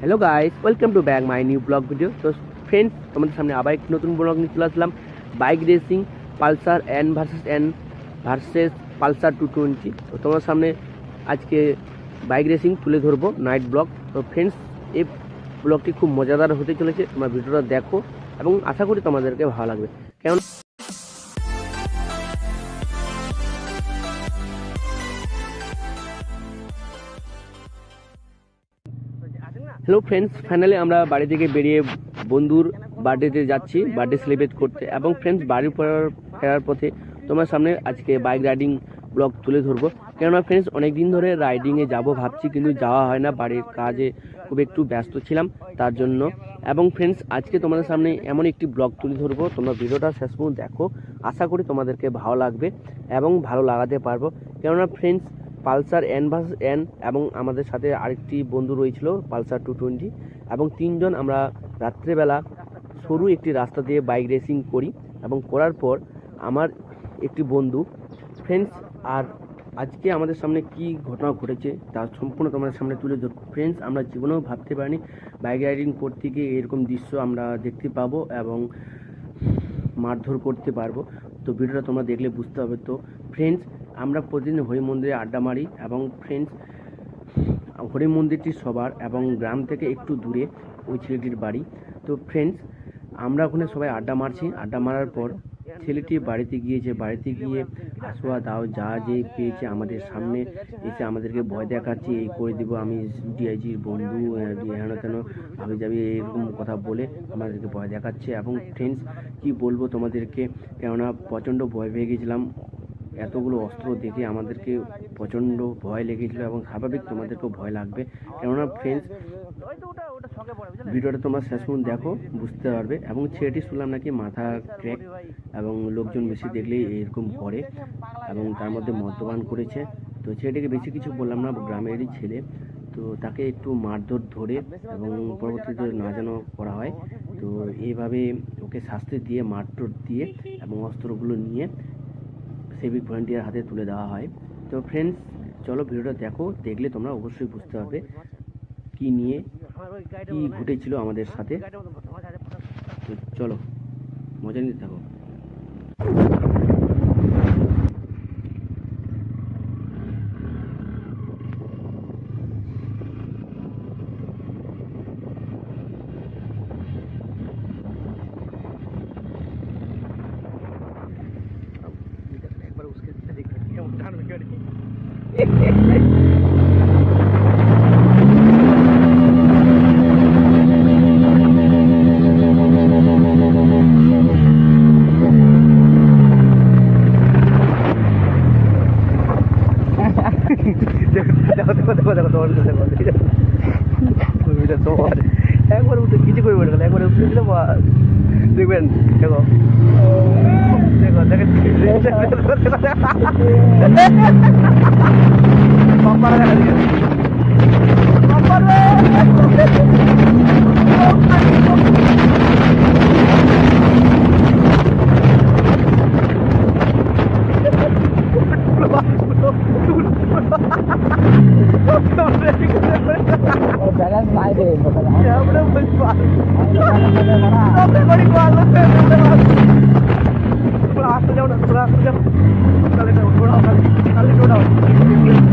Hello guys welcome to back my new blog video তো friends তোমাদের সামনে আবার একটি নতুন ব্লগ নিয়ে চলে আসলাম। Bike racing Pulsar N versus N versus Pulsar two twenty তো তোমার সামনে আজকে বাইক রেসিং তুলে ধরবো নাইট ব্লগ তো ফ্রেন্ডস এই ব্লগটি খুব মজাদার হতে চলেছে। তোমরা ভিডিওটা দেখো এবং আশা করি তোমাদেরকে ভালো লাগবে। কেমন? হ্যালো ফ্রেন্ডস ফাইনালি আমরা বাড়ি থেকে বেরিয়ে বন্ধুর বার্থডেতে যাচ্ছি, বার্থডে সেলিব্রেট করতে। এবং ফ্রেন্ডস বাড়ি ফেরার ফেরার পথে তোমার সামনে আজকে বাইক রাইডিং ব্লগ তুলে ধরবো। কেননা ফ্রেন্ডস অনেক দিন ধরে রাইডিংয়ে যাব ভাবছি, কিন্তু যাওয়া হয় না। বাড়ির কাজে খুব একটু ব্যস্ত ছিলাম তার জন্য। এবং ফ্রেন্ডস আজকে তোমাদের সামনে এমন একটি ব্লগ তুলে ধরবো। তোমরা ভিডিওটা শেষ পর্যন্ত দেখো। আশা করি তোমাদেরকে ভালো লাগবে এবং ভালো লাগাতে পারব। কেননা friends Pulsar N versus N এবং আমাদের সাথে আরেকটি বন্ধু রয়েছিল, পালসার টু টোয়েন্টি এবং তিনজন আমরা রাত্রেবেলা সরু একটি রাস্তা দিয়ে বাইক রেসিং করি এবং করার পর আমার একটি বন্ধু ফ্রেন্ডস আর আজকে আমাদের সামনে কি ঘটনা ঘটেছে তা সম্পূর্ণ তোমাদের সামনে তুলে ধরবো। ফ্রেন্ডস আমরা জীবনেও ভাবতে পারিনি বাইক রাইডিং করতে গিয়ে এরকম দৃশ্য আমরা দেখতে পাবো এবং মারধর করতে পারব। তো ভিডিওটা তোমরা দেখলে বুঝতে হবে। তো ফ্রেন্ডস আমরা প্রতিদিন হরি মন্দিরে আড্ডা মারি এবং ফ্রেন্ডস হরি মন্দিরটি সবার এবং গ্রাম থেকে একটু দূরে ওই ছেলেটির বাড়ি। তো ফ্রেন্ডস আমরা ওখানে সবাই আড্ডা মারছি। আড্ডা মারার পর ছেলেটি বাড়িতে গিয়েছে বাড়িতে গিয়ে আসোয়া, দাও, যা যে পেয়েছে আমাদের সামনে, এসে আমাদেরকে ভয় দেখাচ্ছে, এই করে দিব, আমি ডিআইজির বন্ধু হেন তেন ভাবে যাবি, এরকম কথা বলে আমাদেরকে ভয় দেখাচ্ছে। এবং ফ্রেন্ডস কি বলব তোমাদেরকে? কেননা প্রচণ্ড ভয় পেয়ে গেছিলাম। এতগুলো অস্ত্র দেখে আমাদেরকে প্রচণ্ড ভয় লেগেছিল এবং স্বাভাবিক তোমাদেরকেও ভয় লাগবে। কেননা ফ্রেন্ডস ভিডিওটা তোমরা শেষ পর্যন্ত দেখো, বুঝতে পারবে। এবং ছেলেটি শুনলাম নাকি মাথা ক্র্যাক এবং লোকজন বেশি দেখলেই এরকম করে এবং তার মধ্যে মদ্যপান করেছে। তো ছেলেটিকে বেশি কিছু বললাম না, গ্রামেরই ছেলে। তো তাকে একটু মারধর ধরে এবং পরবর্তীতে না যেন করা হয়। তো এইভাবে ওকে শাস্তি দিয়ে, মারধর দিয়ে এবং অস্ত্রগুলো নিয়ে সিভিক ভলেন্টিয়ার হাতে তুলে দেওয়া হয়। তো ফ্রেন্ডস চলো ভিডিওটা দেখো, দেখলে তোমরা অবশ্যই বুঝতে পারবে কি নিয়ে কি ঘটেছিল আমাদের সাথে। তো চলো, মজা নিতে থাকো। একবার উঠে দিলে বাস। দেখবেন দেখো দেখো Pampara ka na dito. Pampara! Jangan main deh, bukan. Ya, udah main. Sampai kau di kuala, sampai kau Nakakulaw na, nakakulaw. Kalinaw, tunaw, kalinaw.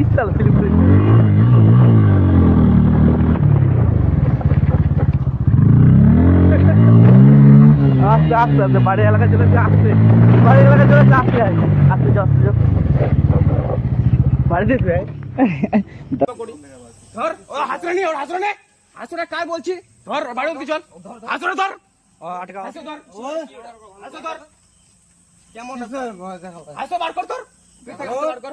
Film ini. আস্তে আস্তে আস্তে বাড়ি এলাকায় চলে যাচ্ছে বাড়ি এলাকায় চলে আস্তে আস্তে যাও, আস্তে যাও। তুই আয়। ধর ও হাতড়ানি ওর হাতড়ানি আসলে কাজ বলছি ধর বাড়ি অব্দি চল আসলে ধর আসো ধর আসো ধর কেমন আসো বার কর তোর বার কর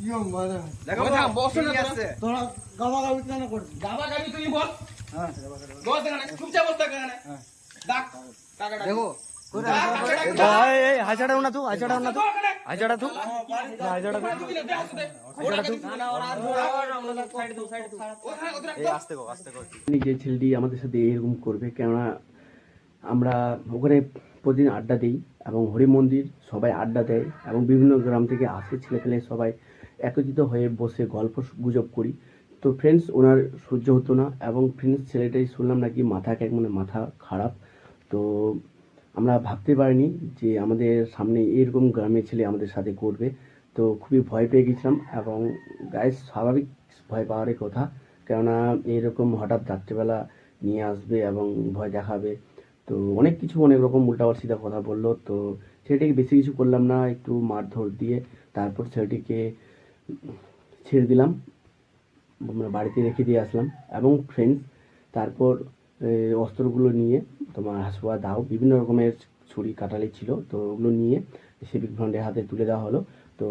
দেখো বসো না তোরা। কেন করছিস? গাবা গাবি তুই বল বস চুপচাপ বস ডাক। দেখো। না না তো। যে ছেলেটি আমাদের সাথে এরকম করবে কেননা আমরা ওখানে প্রতিদিন আড্ডা দিই এবং হরি মন্দির সবাই আড্ডা দেয় এবং বিভিন্ন গ্রাম থেকে আসে ছেলেপেলে সবাই একত্রিত হয়ে বসে গল্প গুজব করি। তো ফ্রেন্ডস ওনার সহ্য হতো না এবং ফ্রেন্ডস ছেলেটাই শুনলাম নাকি মাথা এক মানে মাথা খারাপ। তো আমরা ভাবতে পারিনি যে আমাদের সামনে এরকম গ্রামের ছেলে আমাদের সাথে করবে। তো খুবই ভয় পেয়ে গেছিলাম এবং গায়ে স্বাভাবিক ভয় পাওয়ারই কথা। কেননা এরকম হঠাৎ রাত্রেবেলা নিয়ে আসবে এবং ভয় দেখাবে। তো অনেক কিছু, অনেক রকম উল্টাপাল্টা সিধা কথা বলল। তো ছেলেটিকে বেশি কিছু করলাম না, একটু মারধর দিয়ে। তারপর ছেলেটিকে ছেড়ে দিলাম। আমরা বাড়িতে রেখে দিয়ে আসলাম এবং ফ্রেন্ডস তারপর অস্ত্রগুলো নিয়ে তোমার হাসুয়া দাও, বিভিন্ন রকমের ছুরি কাটালি ছিল, তো ওগুলো নিয়ে সিভিক ফ্রন্টের হাতে তুলে দেওয়া হলো। তো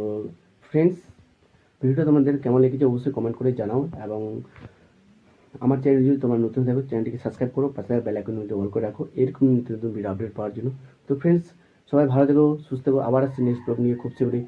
ফ্রেন্ডস ভিডিওটা তোমাদের কেমন লেগেছে অবশ্যই কমেন্ট করে জানাও এবং আমার চ্যানেল যদি তোমার নতুন থাকো চ্যানেলটিকে সাবস্ক্রাইব করো, পাশে বেল আইকন মধ্যে অল করে রাখো। এরকম নতুন নতুন ভিডিও আপডেট পাওয়ার জন্য। তো ফ্রেন্ডস সবাই ভালো থেকো, সুস্থ থেকো। আবার আসছি নেক্সট ব্লগ নিয়ে খুব শীঘ্রই।